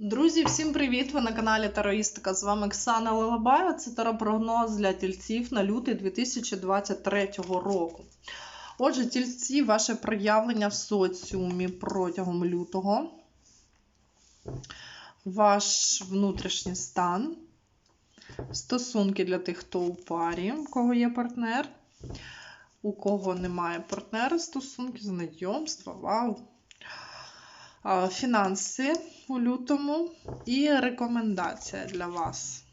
Друзі, всім привіт! Ви на каналі Тароїстика. З вами Оксана Лалабаєва. Це таропрогноз для тільців на лютий 2023 року. Отже, тільці, ваше проявлення в соціумі протягом лютого, ваш внутрішній стан, стосунки для тих, хто у парі, у кого є партнер, у кого немає партнера, стосунки, знайомства, вау! Фінанси у лютому і рекомендація для вас.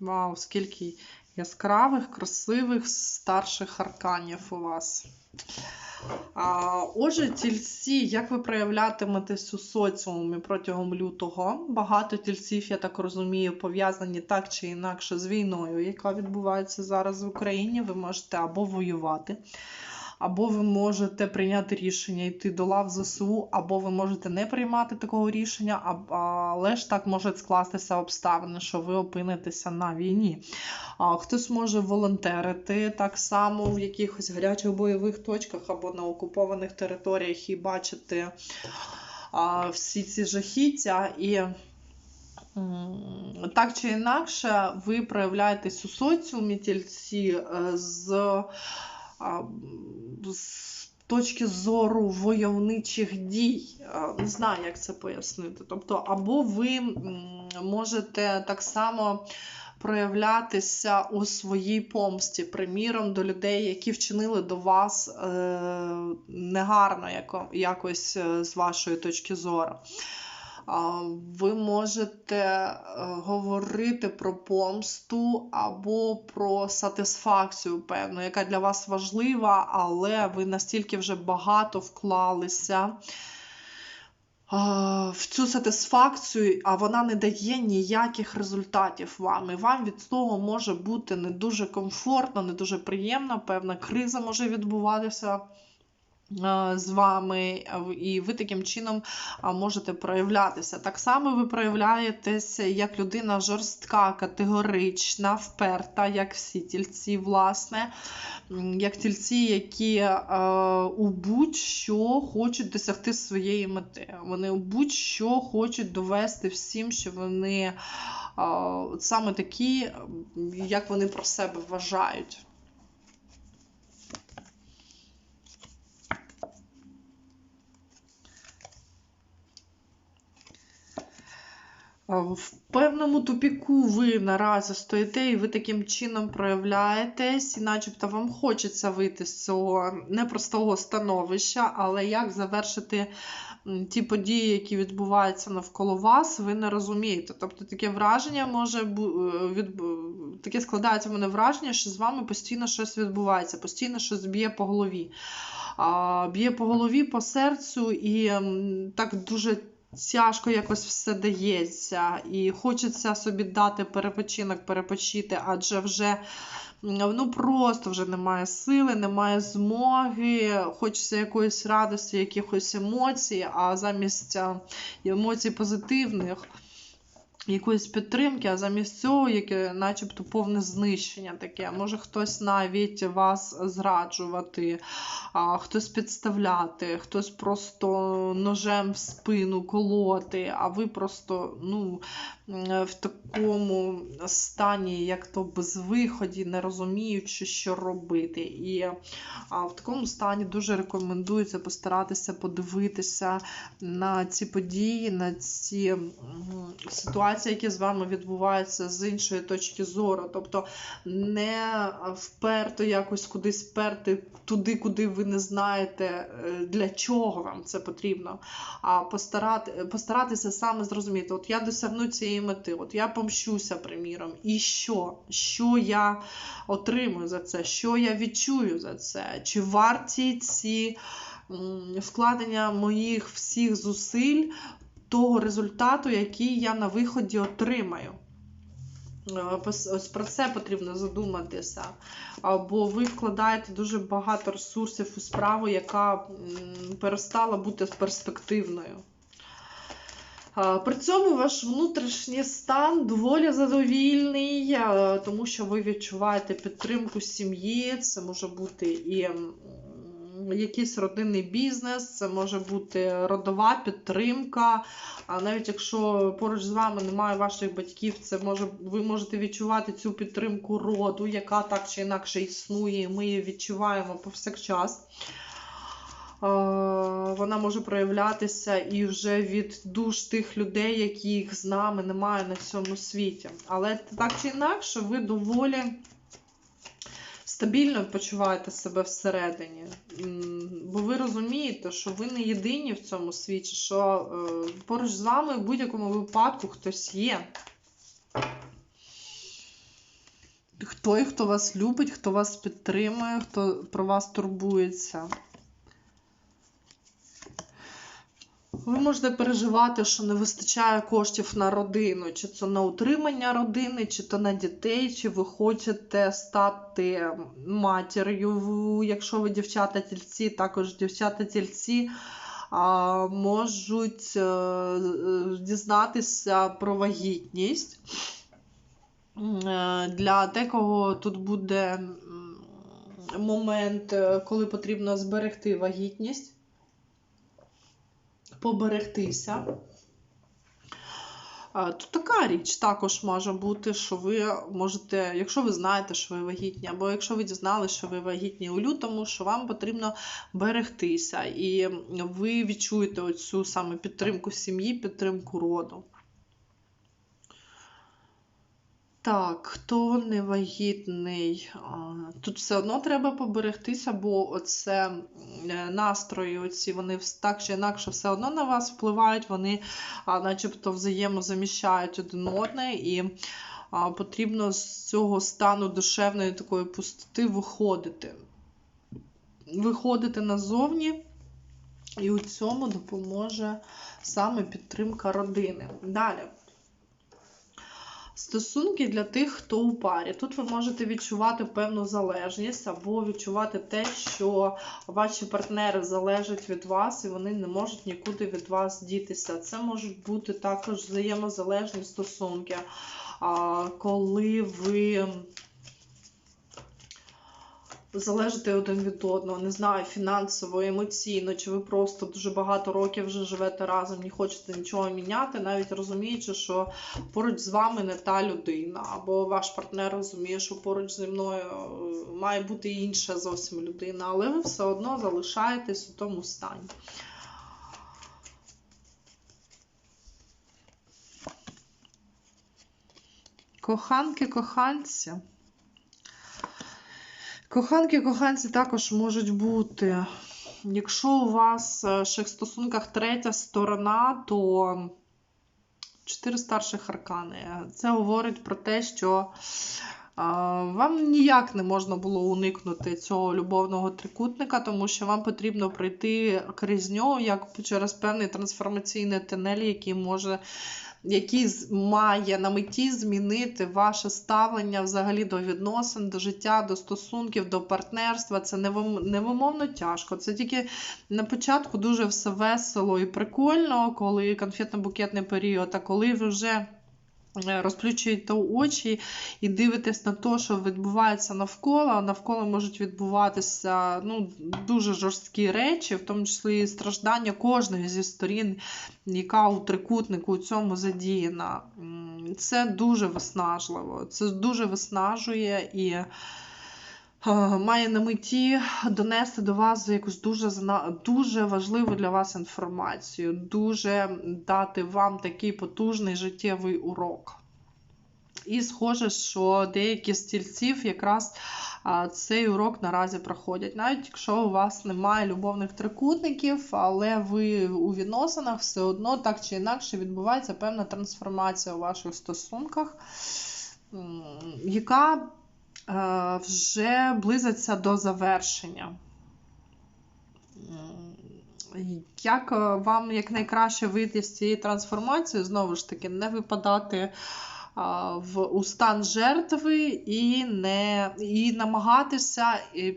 Вау, скільки яскравих, красивих, старших арканів у вас. А, Отже, тільці, як ви проявлятиметесь у соціумі протягом лютого? Багато тільців, я так розумію, пов'язані так чи інакше з війною, яка відбувається зараз в Україні. Ви можете або воювати, або ви можете прийняти рішення йти до лав ЗСУ, або ви можете не приймати такого рішення, але ж так можуть скластися обставини, що ви опинитеся на війні. Хтось може волонтерити так само в якихось гарячих бойових точках або на окупованих територіях і бачити всі ці жахіття і. Так чи інакше, ви проявляєтесь у соціумі тільці е, з, з точки зору войовничих дій. Не знаю, як це пояснити. Тобто, або ви можете так само проявлятися у своїй помсті, приміром, до людей, які вчинили до вас е, негарно яко, якось е, з вашої точки зору. Ви можете е, говорити про помсту або про сатисфакцію, певну, яка для вас важлива, але ви настільки вже багато вклалися в цю сатисфакцію, а вона не дає ніяких результатів вам. І вам від того може бути не дуже комфортно, не дуже приємно, певна криза може відбуватися. А, З вами, і ви таким чином можете проявлятися. Так само ви проявляєтеся як людина жорстка, категорична, вперта, як всі тільці, власне, як тільці, які е, у будь-що хочуть досягти своєї мети. Вони у будь-що хочуть довести всім, що вони е, саме такі, як вони про себе вважають. В певному тупіку ви наразі стоїте, і ви таким чином проявляєтесь, і начебто вам хочеться вийти з цього непростого становища, але як завершити ті події, які відбуваються навколо вас, ви не розумієте. Тобто таке враження може е, від... таке складається в мене враження, що з вами постійно щось відбувається, постійно щось б'є по голові. Б'є по голові, по серцю, і так дуже тяжко якось все дається, і хочеться собі дати перепочинок, перепочити, адже вже ну просто вже немає сили, немає змоги, хочеться якоїсь радості, якихось емоцій, а замість емоцій позитивних. Якоїсь підтримки, а замість цього, яке начебто повне знищення таке. Може хтось навіть вас зраджувати, а хтось підставляти, хтось просто ножем в спину колоти, а ви просто ну, в такому стані, як то безвиході, не розуміючи, що робити. І а, в такому стані дуже рекомендується постаратися подивитися на ці події, на ці м, ситуації, які з вами відбуваються з іншої точки зору. Тобто не вперто якось кудись вперти туди, куди ви не знаєте, е, для чого вам це потрібно. А постарати, постаратися саме зрозуміти, от я досягну цієї мети, от я помщуся, приміром, і що? Що я отримую за це? Що я відчую за це? Чи варті ці вкладення моїх всіх зусиль того результату, який я на виході отримаю? Е, Ось про це потрібно задуматися. Або ви вкладаєте дуже багато ресурсів у справу, яка перестала бути перспективною. Е, При цьому ваш внутрішній стан доволі задовільний, е, тому що ви відчуваєте підтримку сім'ї. Це може бути і якийсь родинний бізнес, це може бути родова підтримка. А навіть якщо поруч з вами немає ваших батьків, це може ви можете відчувати цю підтримку роду, яка так чи інакше існує, і ми її відчуваємо повсякчас. Вона може проявлятися і вже від душ тих людей, яких з нами немає на цьому світі. Але так чи інакше, ви доволі стабільно почуваєте себе всередині. Бо ви розумієте, що ви не єдині в цьому світі, що е, поруч з вами в будь-якому випадку хтось є. Хто і хто вас любить, хто вас підтримує, хто про вас турбується. Ви можете переживати, що не вистачає коштів на родину, чи це на утримання родини, чи то на дітей, чи ви хочете стати матір'ю, якщо ви дівчата-тільці, також дівчата-тільці можуть е, е, дізнатися про вагітність. Е, для декого тут буде момент, коли потрібно зберегти вагітність поберегтися. Тут така річ також може бути, що ви можете, якщо ви знаєте, що ви вагітні, або якщо ви дізналися, що ви вагітні у лютому, що вам потрібно берегтися, і ви відчуєте оцю саме підтримку сім'ї, підтримку роду. Так, хто не вагітний? Тут все одно треба поберегтися, бо оце е, настрої, оці, вони так чи інакше все одно на вас впливають, вони начебто взаємозаміщають один одне, і потрібно з цього стану душевної такої пустоти виходити. Виходити назовні, і у цьому допоможе саме підтримка родини. Далі. Стосунки для тих, хто у парі. Тут ви можете відчувати певну залежність, або відчувати те, що ваші партнери залежать від вас, і вони не можуть нікуди від вас дітися. Це можуть бути також взаємозалежні стосунки, коли ви залежите один від одного, не знаю, фінансово, емоційно, чи ви просто дуже багато років вже живете разом, не хочете нічого міняти, навіть розуміючи, що поруч з вами не та людина, або ваш партнер розуміє, що поруч зі мною е, має бути інша зовсім людина, але ви все одно залишаєтесь у тому стані. Коханки, коханці. Коханки, коханці також можуть бути. Якщо у вас е, в ших стосунках третя сторона, то чотири старших аркани. Це говорить про те, що вам ніяк не можна було уникнути цього любовного трикутника, тому що вам потрібно пройти крізь нього як через певний трансформаційний тунель, який може який має на меті змінити ваше ставлення взагалі до відносин, до життя, до стосунків, до партнерства. Це невимовно тяжко. Це тільки на початку дуже все весело і прикольно, коли конфетно-букетний період, а коли вже. Е, розплющуєте очі і дивитесь на те, що відбувається навколо. Навколо можуть відбуватися ну, дуже жорсткі речі, в тому числі і страждання кожної зі сторін, яка у трикутнику у цьому задіяна. Це дуже виснажливо, це дуже виснажує і має на меті донести до вас якусь дуже дуже важливу для вас інформацію, дуже дати вам такий потужний життєвий урок. І схоже, що деякі стільців якраз цей урок наразі проходять. Навіть якщо у вас немає любовних трикутників, але ви у відносинах все одно так чи інакше відбувається певна трансформація у ваших стосунках, яка Е, вже близиться до завершення. Як е, вам якнайкраще вийти з цієї трансформації, знову ж таки, не випадати в у стан жертви і не і намагатися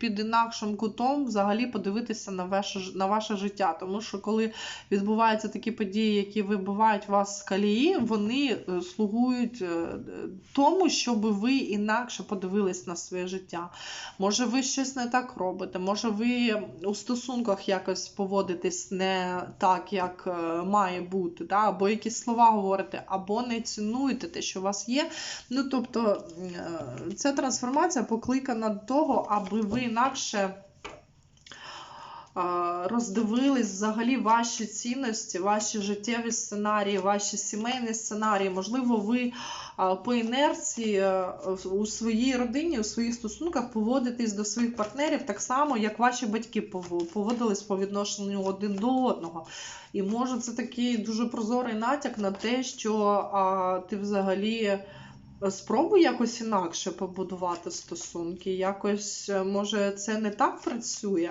під інакшим кутом взагалі подивитися на ваше на ваше життя. Тому що коли відбуваються такі події, які вибивають вас з колії, вони е, слугують е, тому, щоб ви інакше подивились на своє життя. Може, ви щось не так робите, може, ви у стосунках якось поводитесь не так, як е, має бути, да? або якісь слова говорите, або не цінуєте те, що вас є. Ну, тобто, е, ця трансформація покликана до того, аби ви інакше роздивились взагалі ваші цінності, ваші життєві сценарії, ваші сімейні сценарії. Можливо, ви по інерції е, у своїй родині, у своїх стосунках поводитесь до своїх партнерів так само, як ваші батьки поводились по відношенню один до одного. І може це такий дуже прозорий натяк на те, що а, ти взагалі. Спробуй якось інакше побудувати стосунки. Якось, е, може, це не так працює.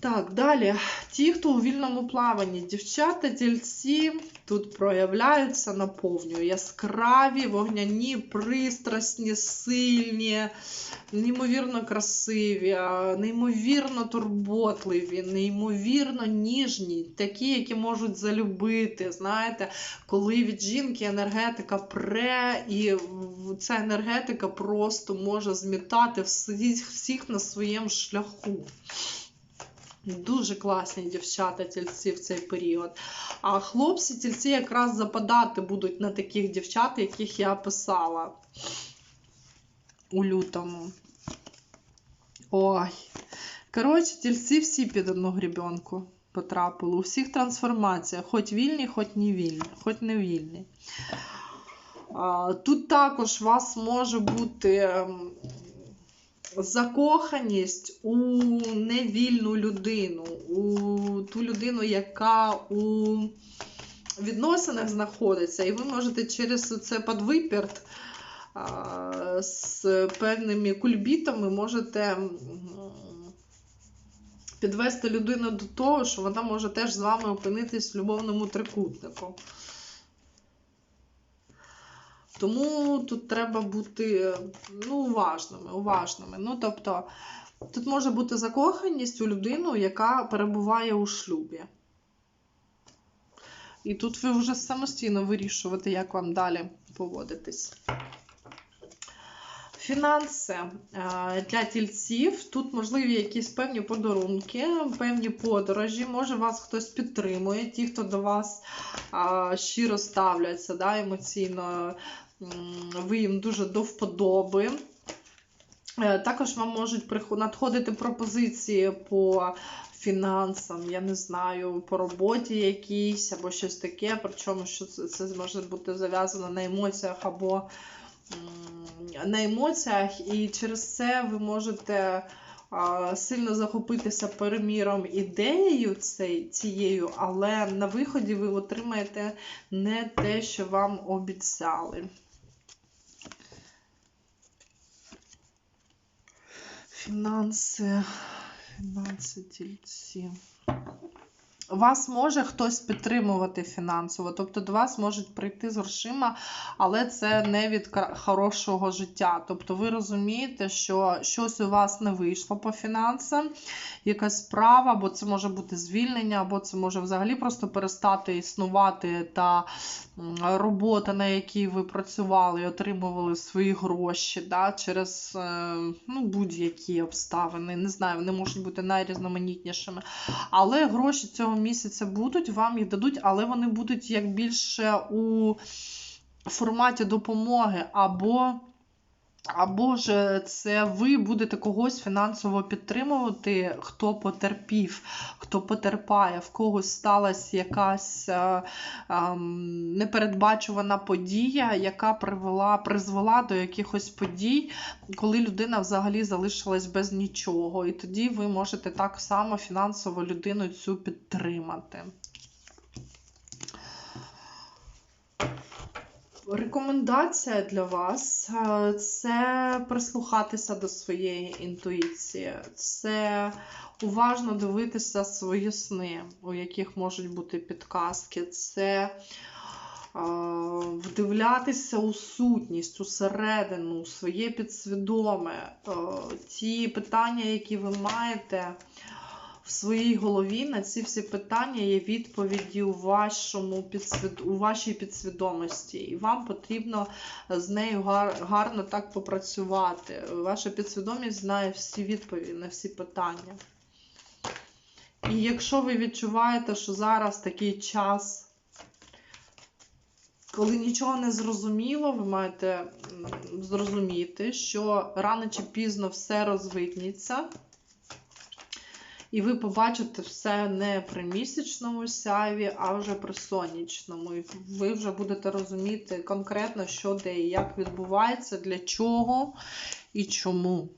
Так, далі. Ті, хто у вільному плаванні, дівчата, тільці тут проявляються наповню. Яскраві, вогняні, пристрасні, сильні, неймовірно красиві, неймовірно турботливі, неймовірно ніжні, такі, які можуть залюбити. Знаєте, коли від жінки енергетика пре, і ця енергетика просто може змітати всіх, всіх на своєму шляху. Дуже класні дівчата тільці в цей період. А хлопці тільці якраз западати будуть на таких дівчат, яких я писала у лютому. Ой. Коротше, тільці всі під одну грібенку потрапили. У всіх трансформаціях, хоч вільні, хоч не вільні, хоч не вільні. Тут також у вас може бути ем, закоханість у невільну людину, у ту людину, яка у відносинах знаходиться, і ви можете через це подвиперт з певними кульбітами можете підвести людину до того, що вона може теж з вами опинитись в любовному трикутнику. Тому тут треба бути ну, уважними, уважними. Ну, тобто, тут може бути закоханість у людину, яка перебуває у шлюбі. І тут ви вже самостійно вирішувати, як вам далі поводитись. Фінанси е, для тільців. Тут можливі якісь певні подарунки, певні подорожі. Може, вас хтось підтримує, ті, хто до вас щиро ставляться да, емоційно, ви їм дуже до вподоби. Е, Також вам можуть надходити пропозиції по фінансам, я не знаю, по роботі якійсь або щось таке, причому що це, це може бути зав'язано на емоціях або на емоціях, і через це ви можете сильно захопитися переміром ідеєю цією, але на виході ви отримаєте не те, що вам обіцяли. Фінанси, фінанси тільці. Вас може хтось підтримувати фінансово, тобто до вас можуть прийти з грошима, але це не від хорошого життя. Тобто ви розумієте, що щось у вас не вийшло по фінансам, якась справа, або це може бути звільнення, або це може взагалі просто перестати існувати та робота, на якій ви працювали і отримували свої гроші да, через е, ну, будь-які обставини. Не знаю, вони можуть бути найрізноманітнішими. Але гроші цього місяця будуть, вам їх дадуть, але вони будуть як більше у форматі допомоги, або, або ж це ви будете когось фінансово підтримувати, хто потерпів, хто потерпає, в когось сталася якась е, ем, непередбачувана подія, яка привела, призвела до якихось подій, коли людина взагалі залишилась без нічого. І тоді ви можете так само фінансово людину цю підтримати. Рекомендація для вас е, це прислухатися до своєї інтуїції, це уважно дивитися свої сни, у яких можуть бути підказки, це а, вдивлятися у сутність, у середину, у своє підсвідоме. Е, Ті питання, які ви маєте в своїй голові, на ці всі питання є відповіді у, вашому підсвід... у вашій підсвідомості. І вам потрібно з нею гар... гарно так попрацювати. Ваша підсвідомість знає всі відповіді на всі питання. І якщо ви відчуваєте, що зараз такий час, коли нічого не зрозуміло, ви маєте зрозуміти, що рано чи пізно все розвидніться, і ви побачите все не при місячному сяйві, а вже при сонячному. І ви вже будете розуміти конкретно, що де і як відбувається, для чого і чому.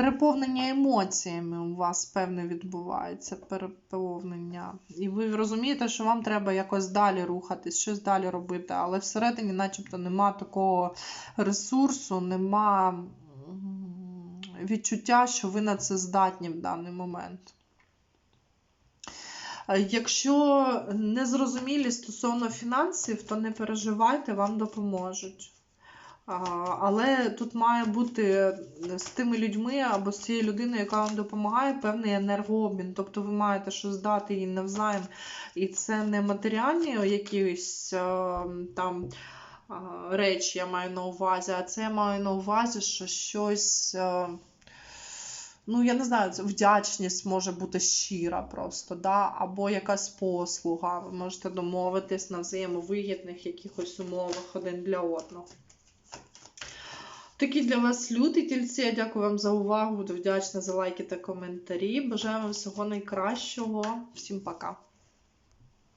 Переповнення емоціями у вас певне відбувається. Переповнення. І ви розумієте, що вам треба якось далі рухатись, щось далі робити, але всередині, начебто, нема такого ресурсу, нема відчуття, що ви на це здатні в даний момент. Якщо незрозумілі стосовно фінансів, то не переживайте, вам допоможуть. Але тут має бути з тими людьми або з цією людиною, яка вам допомагає, певний енергообмін. Тобто ви маєте щось дати їй навзаєм. І це не матеріальні якісь там речі, я маю на увазі, а це я маю на увазі, що щось. Ну, я не знаю, вдячність може бути щира просто, да? або якась послуга. Ви можете домовитись на взаємовигідних якихось умовах один для одного. Такі для вас лютий тільці. Я дякую вам за увагу. Буду вдячна за лайки та коментарі. Бажаю вам всього найкращого. Всім пока.